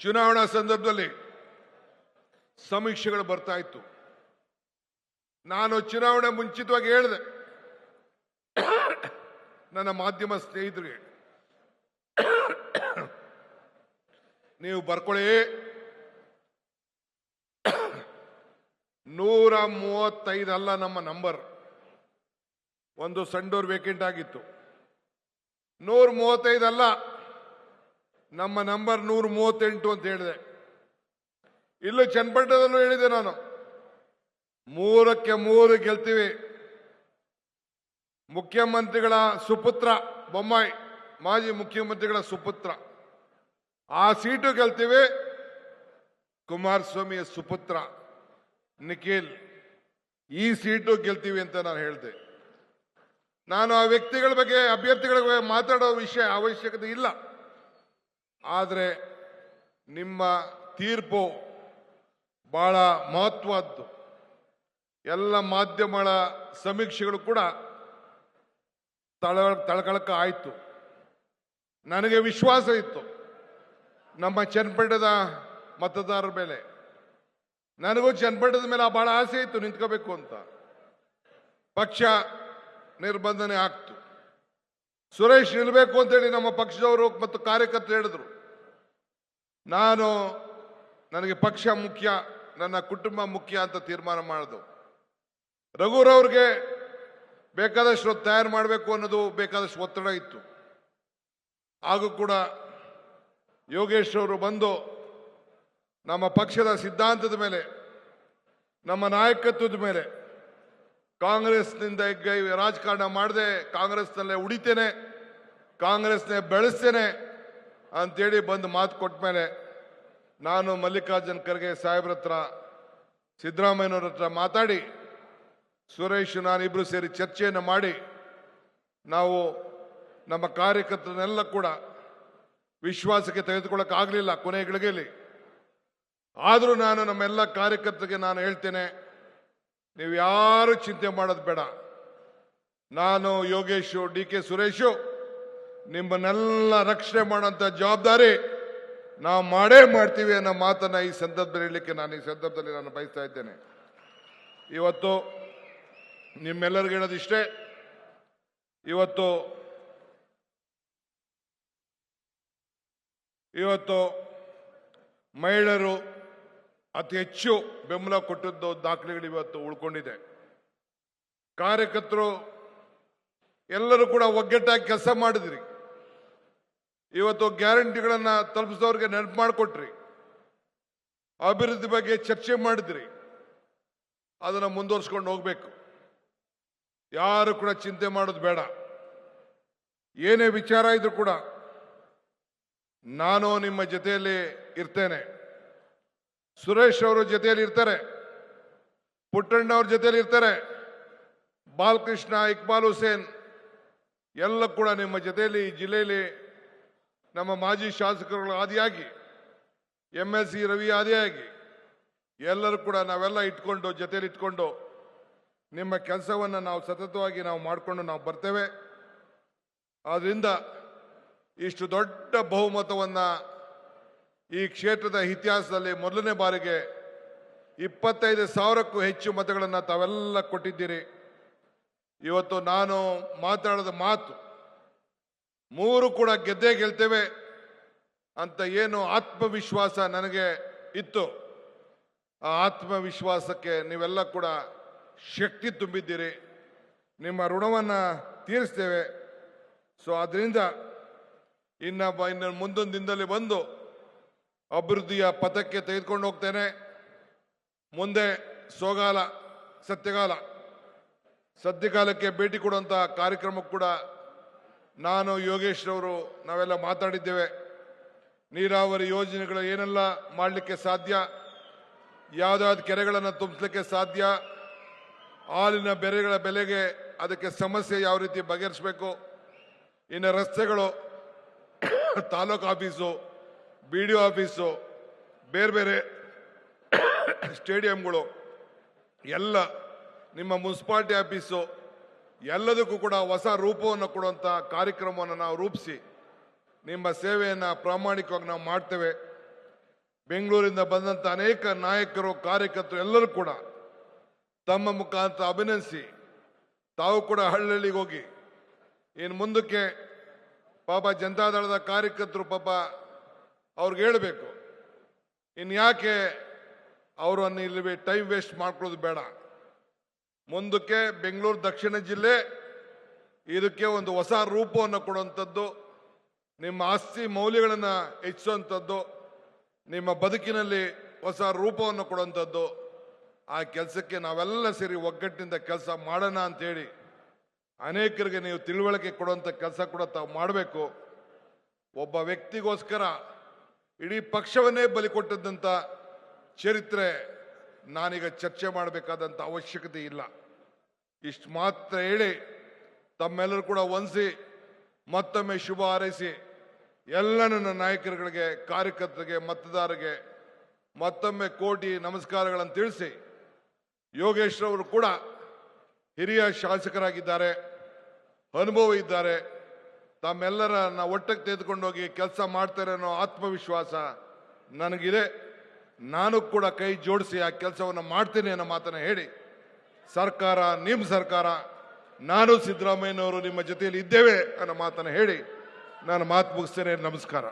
ಚುನಾವಣಾ ಸಂದರ್ಭದಲ್ಲಿ ಸಮೀಕ್ಷೆಗಳು ಬರ್ತಾ ಇತ್ತು. ನಾನು ಚುನಾವಣೆ ಮುಂಚಿತವಾಗಿ ಹೇಳಿದೆ. ನನ್ನ ಮಾಧ್ಯಮ ಸ್ನೇಹಿತರಿಗೆ, ನೀವು ಬರ್ಕೊಳ್ಳಿ. ನೂರ ಮೂವತ್ತೈದು ಅಲ್ಲ ನಮ್ಮ ನಂಬರ್. ಒಂದು ಸಂಡೂರ್ ವೇಕೆಂಟ್ ಆಗಿತ್ತು. ನೂರ ಮೂವತ್ತೈದು ಅಲ್ಲ. ನಮ್ಮ ನಂಬರ್ ನೂರ ಮೂವತ್ತೆಂಟು ಅಂತ ಹೇಳಿದೆ. ಇಲ್ಲೂ ಚನ್ನಪಟ್ಟಣದಲ್ಲೂ ಹೇಳಿದೆ ನಾನು. ಮೂರಕ್ಕೆ ಮೂರು ಗೆಲ್ತೀವಿ. ಮುಖ್ಯಮಂತ್ರಿಗಳ ಸುಪುತ್ರ ಬೊಮ್ಮಾಯಿ, ಮಾಜಿ ಮುಖ್ಯಮಂತ್ರಿಗಳ ಸುಪುತ್ರ. ಆ ಸೀಟು ಗೆಲ್ತೀವಿ. ಕುಮಾರಸ್ವಾಮಿಯ ಸುಪುತ್ರ ನಿಖಿಲ್, ಈ ಸೀಟು ಗೆಲ್ತೀವಿ ಅಂತ ನಾನು ಹೇಳಿದೆ. ನಾನು ಆ ವ್ಯಕ್ತಿಗಳ ಬಗ್ಗೆ, ಅಭ್ಯರ್ಥಿಗಳ ಬಗ್ಗೆ ಮಾತಾಡೋ ವಿಷಯ ಅವಶ್ಯಕತೆ ಇಲ್ಲ. ಆದರೆ ನಿಮ್ಮ ತೀರ್ಪು ಬಹಳ ಮಹತ್ವದ್ದು. ಎಲ್ಲ ಮಾಧ್ಯಮಗಳ ಸಮೀಕ್ಷೆಗಳು ಕೂಡ ತಳ, ತಳಕಳಕ ಆಯಿತು. ನನಗೆ ವಿಶ್ವಾಸ ಇತ್ತು. ನಮ್ಮ ಚನ್ನಪಟ್ಟದ ಮತದಾರರ ಮೇಲೆ. ನನಗೂ ಚನ್ನಪಟ್ಟದ ಮೇಲೆ ಬಹಳ ಆಸೆ ಇತ್ತು ನಿಂತ್ಕೋಬೇಕು ಅಂತ. ಪಕ್ಷ ನಿರ್ಬಂಧನೆ ಆಗ್ತು. ಸುರೇಶ್ ನಿಲ್ಲಬೇಕು ಅಂತೇಳಿ ನಮ್ಮ ಪಕ್ಷದವರು ಮತ್ತು ಕಾರ್ಯಕರ್ತರು ಹೇಳಿದ್ರು. ನಾನು ನನಗೆ ಪಕ್ಷ ಮುಖ್ಯ, ನನ್ನ ಕುಟುಂಬ ಮುಖ್ಯ ಅಂತ ತೀರ್ಮಾನ ಮಾಡಿದ್ರು ರಘುರವ್ರಿಗೆ ಬೇಕಾದಷ್ಟು ತಯಾರು ಮಾಡಬೇಕು ಅನ್ನೋದು ಬೇಕಾದಷ್ಟು ಒತ್ತಡ ಇತ್ತು. ಹಾಗೂ ಕೂಡ ಯೋಗೇಶ್ ಅವರು ಬಂದು ನಮ್ಮ ಪಕ್ಷದ ಸಿದ್ಧಾಂತದ ಮೇಲೆ, ನಮ್ಮ ನಾಯಕತ್ವದ ಮೇಲೆ, ಕಾಂಗ್ರೆಸ್ನಿಂದ ರಾಜಕಾರಣ ಮಾಡದೆ, ಕಾಂಗ್ರೆಸ್ನಲ್ಲೇ ಉಳಿತೇನೆ, ಕಾಂಗ್ರೆಸ್ನೇ ಬೆಳೆಸ್ತೇನೆ ಅಂತೇಳಿ ಬಂದು ಮಾತು ಕೊಟ್ಟ ಮೇಲೆ ನಾನು ಮಲ್ಲಿಕಾರ್ಜುನ್ ಖರ್ಗೆ ಸಾಹೇಬ್ರ ಹತ್ರ, ಸಿದ್ದರಾಮಯ್ಯನವ್ರ ಹತ್ರ ಮಾತಾಡಿ, ಸುರೇಶ್, ನಾನಿಬ್ರು ಸೇರಿ ಚರ್ಚೆಯನ್ನು ಮಾಡಿ, ನಾವು ನಮ್ಮ ಕಾರ್ಯಕರ್ತರನ್ನೆಲ್ಲ ಕೂಡ ವಿಶ್ವಾಸಕ್ಕೆ ತೆಗೆದುಕೊಳ್ಳೋಕ್ಕಾಗಲಿಲ್ಲ ಆಗಲಿಲ್ಲ ಕೊನೆ ಗಳಿಗೆಯಲ್ಲಿ. ಆದರೂ ನಾನು ನಮ್ಮೆಲ್ಲ ಕಾರ್ಯಕರ್ತರಿಗೆ ನಾನು ಹೇಳ್ತೇನೆ, ನೀವು ಯಾರು ಚಿಂತೆ ಮಾಡೋದು ಬೇಡ. ನಾನು ಯೋಗೇಶು, ಡಿ ಕೆ ಸುರೇಶು ನಿಮ್ಮನ್ನೆಲ್ಲ ರಕ್ಷಣೆ ಮಾಡೋಂಥ ಜವಾಬ್ದಾರಿ ನಾವು ಮಾಡೇ ಮಾಡ್ತೀವಿ ಅನ್ನೋ ಮಾತನ್ನು ಈ ಸಂದರ್ಭದಲ್ಲಿ ಹೇಳಲಿಕ್ಕೆ ನಾನು ಈ ಸಂದರ್ಭದಲ್ಲಿ ನಾನು ಬಯಸ್ತಾ ಇದ್ದೇನೆ. ಇವತ್ತು ನಿಮ್ಮೆಲ್ಲರಿಗೂ ಹೇಳೋದಿಷ್ಟೇ ಇವತ್ತು ಇವತ್ತು ಮಹಿಳೆಯರು ಅತಿ ಹೆಚ್ಚು ಬೆಂಬಲ ಕೊಟ್ಟಿದ್ದು ದಾಖಲೆಗಳು ಇವತ್ತು ಉಳ್ಕೊಂಡಿದೆ. ಕಾರ್ಯಕರ್ತರು ಎಲ್ಲರೂ ಕೂಡ ಒಗ್ಗಟ್ಟಾಗಿ ಕೆಲಸ ಮಾಡಿದ್ರಿ. ಇವತ್ತು ಗ್ಯಾರಂಟಿಗಳನ್ನು ತಲುಪಿಸಿದವ್ರಿಗೆ ನೆನಪು ಮಾಡಿಕೊಟ್ರಿ. ಅಭಿವೃದ್ಧಿ ಬಗ್ಗೆ ಚರ್ಚೆ ಮಾಡಿದ್ರಿ. ಅದನ್ನು ಮುಂದುವರ್ಸ್ಕೊಂಡು ಹೋಗ್ಬೇಕು. ಯಾರು ಕೂಡ ಚಿಂತೆ ಮಾಡೋದು ಬೇಡ. ಏನೇ ವಿಚಾರ ಇದ್ರೂ ಕೂಡ ನಾನು ನಿಮ್ಮ ಜೊತೆಯಲ್ಲಿ ಇರ್ತೇನೆ. ಸುರೇಶ್ ಅವರ ಜೊತೆಯಲ್ಲಿ ಇರ್ತಾರೆ. ಪುಟ್ಟಣ್ಣ ಅವ್ರ ಜೊತೆಯಲ್ಲಿ ಇರ್ತಾರೆ. ಬಾಲಕೃಷ್ಣ, ಇಕ್ಬಾಲ್ ಹುಸೇನ್, ಎಲ್ಲ ಕೂಡ ನಿಮ್ಮ ಜೊತೆಯಲ್ಲಿ ಜಿಲ್ಲೆಯಲ್ಲಿ ನಮ್ಮ ಮಾಜಿ ಶಾಸಕರುಗಳ ಆದಿಯಾಗಿ ಎಂ ಎಸ್ ಸಿ ರವಿ ಆದಿಯಾಗಿ, ಎಲ್ಲರೂ ಕೂಡ ನಾವೆಲ್ಲ ಇಟ್ಕೊಂಡು ಜೊತೆಯಲ್ಲಿ ಇಟ್ಕೊಂಡು ನಿಮ್ಮ ಕೆಲಸವನ್ನು ನಾವು ಸತತವಾಗಿ ನಾವು ಮಾಡಿಕೊಂಡು ನಾವು ಬರ್ತೇವೆ. ಆದ್ದರಿಂದ ಇಷ್ಟು ದೊಡ್ಡ ಬಹುಮತವನ್ನು ಈ ಕ್ಷೇತ್ರದ ಇತಿಹಾಸದಲ್ಲಿ ಮೊದಲನೇ ಬಾರಿಗೆ ಇಪ್ಪತ್ತೈದು ಸಾವಿರಕ್ಕೂ ಹೆಚ್ಚು ಮತಗಳನ್ನು ತಾವೆಲ್ಲ ಕೊಟ್ಟಿದ್ದೀರಿ. ಇವತ್ತು ನಾನು ಮಾತಾಡಿದ ಮಾತು ಮೂರು ಕೂಡ ಗೆದ್ದೇ ಗೆಲ್ತೇವೆ ಅಂತ ಏನು ಆತ್ಮವಿಶ್ವಾಸ ನನಗೆ ಇತ್ತು. ಆ ಆತ್ಮವಿಶ್ವಾಸಕ್ಕೆ ನೀವೆಲ್ಲ ಕೂಡ ಶಕ್ತಿ ತುಂಬಿದ್ದೀರಿ. ನಿಮ್ಮ ಋಣವನ್ನು ತೀರಿಸ್ತೇವೆ. ಸೊ ಅದರಿಂದ ಇನ್ನ ಇನ್ನು ಮುಂದೊಂದು ದಿನದಲ್ಲಿ ಬಂದು ಅಭಿವೃದ್ಧಿಯ ಪಥಕ್ಕೆ ತೆಗೆದುಕೊಂಡು ಹೋಗ್ತೇನೆ. ಮುಂದೆ ಸೋಗಾಲ, ಸತ್ಯಗಾಲ. ಸದ್ಯಕಾಲಕ್ಕೆ ಭೇಟಿ ಕೊಡುವಂಥ ಕಾರ್ಯಕ್ರಮ ಕೂಡ ನಾನು ಯೋಗೇಶ್ ಅವರು ನಾವೆಲ್ಲ ಮಾತಾಡಿದ್ದೇವೆ. ನೀರಾವರಿ ಯೋಜನೆಗಳು ಏನೆಲ್ಲ ಮಾಡಲಿಕ್ಕೆ ಸಾಧ್ಯ? ಯಾವುದಾದ್ರು ಕೆರೆಗಳನ್ನು ತುಂಬಿಸಲಿಕ್ಕೆ ಸಾಧ್ಯ? ಹಾಲಿನ ಬೆರೆಗಳ ಬೆಲೆಗೆ ಅದಕ್ಕೆ ಸಮಸ್ಯೆ ಯಾವ ರೀತಿ ಬಗೆಹರಿಸಬೇಕು? ಇನ್ನು ರಸ್ತೆಗಳು, taluk office, B D office, ಬೇರೆ ಬೇರೆ ಸ್ಟೇಡಿಯಂಗಳು, ಎಲ್ಲ ನಿಮ್ಮ ಮುನ್ಸಿಪಾಲ್ಟಿ ಆಫೀಸು ಎಲ್ಲದಕ್ಕೂ ಕೂಡ ಹೊಸ ರೂಪವನ್ನು ಕೊಡುವಂಥ ಕಾರ್ಯಕ್ರಮವನ್ನು ನಾವು ರೂಪಿಸಿ, ನಿಮ್ಮ ಸೇವೆಯನ್ನು ಪ್ರಾಮಾಣಿಕವಾಗಿ ನಾವು ಮಾಡ್ತೇವೆ. ಬೆಂಗಳೂರಿಂದ ಬಂದಂಥ ಅನೇಕ ನಾಯಕರು, ಕಾರ್ಯಕರ್ತರು ಎಲ್ಲರೂ ಕೂಡ ತಮ್ಮ ಮುಖಾಂತರ ಅಭಿನಂದಿಸಿ, ತಾವು ಕೂಡ ಹಳ್ಳಿಗೆ ಹೋಗಿ. ಇನ್ನು ಮುಂದಕ್ಕೆ ಪಾಪ ಜನತಾದಳದ ಕಾರ್ಯಕರ್ತರು ಪಾಪ ಅವ್ರಿಗೆ ಹೇಳಬೇಕು, ಇನ್ಯಾಕೆ ಯಾಕೆ ಅವರನ್ನು ಇಲ್ಲಿ ಟೈಮ್ ವೇಸ್ಟ್ ಮಾಡ್ಕೊಳ್ಳೋದು ಬೇಡ. ಮುಂದಕ್ಕೆ ಬೆಂಗಳೂರು ದಕ್ಷಿಣ ಜಿಲ್ಲೆ ಇದಕ್ಕೆ ಒಂದು ಹೊಸ ರೂಪವನ್ನು ಕೊಡುವಂಥದ್ದು, ನಿಮ್ಮ ಆಸ್ತಿ ಮೌಲ್ಯಗಳನ್ನು ಹೆಚ್ಚಿಸುವಂಥದ್ದು, ನಿಮ್ಮ ಬದುಕಿನಲ್ಲಿ ಹೊಸ ರೂಪವನ್ನು ಕೊಡುವಂಥದ್ದು, ಆ ಕೆಲಸಕ್ಕೆ ನಾವೆಲ್ಲ ಸೇರಿ ಒಗ್ಗಟ್ಟಿನಿಂದ ಕೆಲಸ ಮಾಡೋಣ ಅಂತೇಳಿ ಅನೇಕರಿಗೆ ನೀವು ತಿಳುವಳಿಕೆ ಕೊಡುವಂಥ ಕೆಲಸ ಕೂಡ ತಾವು ಮಾಡಬೇಕು. ಒಬ್ಬ ವ್ಯಕ್ತಿಗೋಸ್ಕರ ಇಡೀ ಪಕ್ಷವನ್ನೇ ಬಲಿ ಕೊಟ್ಟದ್ದಂಥ ಚರಿತ್ರೆ ನಾನೀಗ ಚರ್ಚೆ ಮಾಡಬೇಕಾದಂಥ ಅವಶ್ಯಕತೆ ಇಲ್ಲ. ಇಷ್ಟು ಮಾತ್ರ ಹೇಳಿ, ತಮ್ಮೆಲ್ಲರೂ ಕೂಡ ಒಂದಿಸಿ ಮತ್ತೊಮ್ಮೆ ಶುಭ ಹಾರೈಸಿ, ಎಲ್ಲ ನನ್ನ ನಾಯಕರುಗಳಿಗೆ, ಕಾರ್ಯಕರ್ತರಿಗೆ, ಮತದಾರರಿಗೆ ಮತ್ತೊಮ್ಮೆ ಕೋಟಿ ನಮಸ್ಕಾರಗಳನ್ನು ತಿಳಿಸಿ, ಯೋಗೇಶ್ ಅವರು ಕೂಡ ಹಿರಿಯ ಶಾಸಕರಾಗಿದ್ದಾರೆ, ಅನುಭವ ಇದ್ದಾರೆ, ತಮ್ಮೆಲ್ಲರನ್ನ ಒಟ್ಟಕ್ಕೆ ತೆಗೆದುಕೊಂಡೋಗಿ ಕೆಲಸ ಮಾಡ್ತಾರೆ ಅನ್ನೋ ಆತ್ಮವಿಶ್ವಾಸ ನನಗಿದೆ. ನಾನು ಕೂಡ ಕೈ ಜೋಡಿಸಿ ಆ ಕೆಲಸವನ್ನು ಮಾಡ್ತೀನಿ ಅನ್ನೋ ಮಾತನ್ನು ಹೇಳಿ, ಸರ್ಕಾರ, ನಿಮ್ಮ ಸರ್ಕಾರ, ನಾನು ಸಿದ್ದರಾಮಯ್ಯನವರು ನಿಮ್ಮ ಜೊತೆಯಲ್ಲಿ ಇದ್ದೇವೆ ಅನ್ನೋ ಮಾತನ್ನು ಹೇಳಿ, ನಾನು ಮಾತು ಮುಗಿಸ್ತೇನೆ. ನಮಸ್ಕಾರ.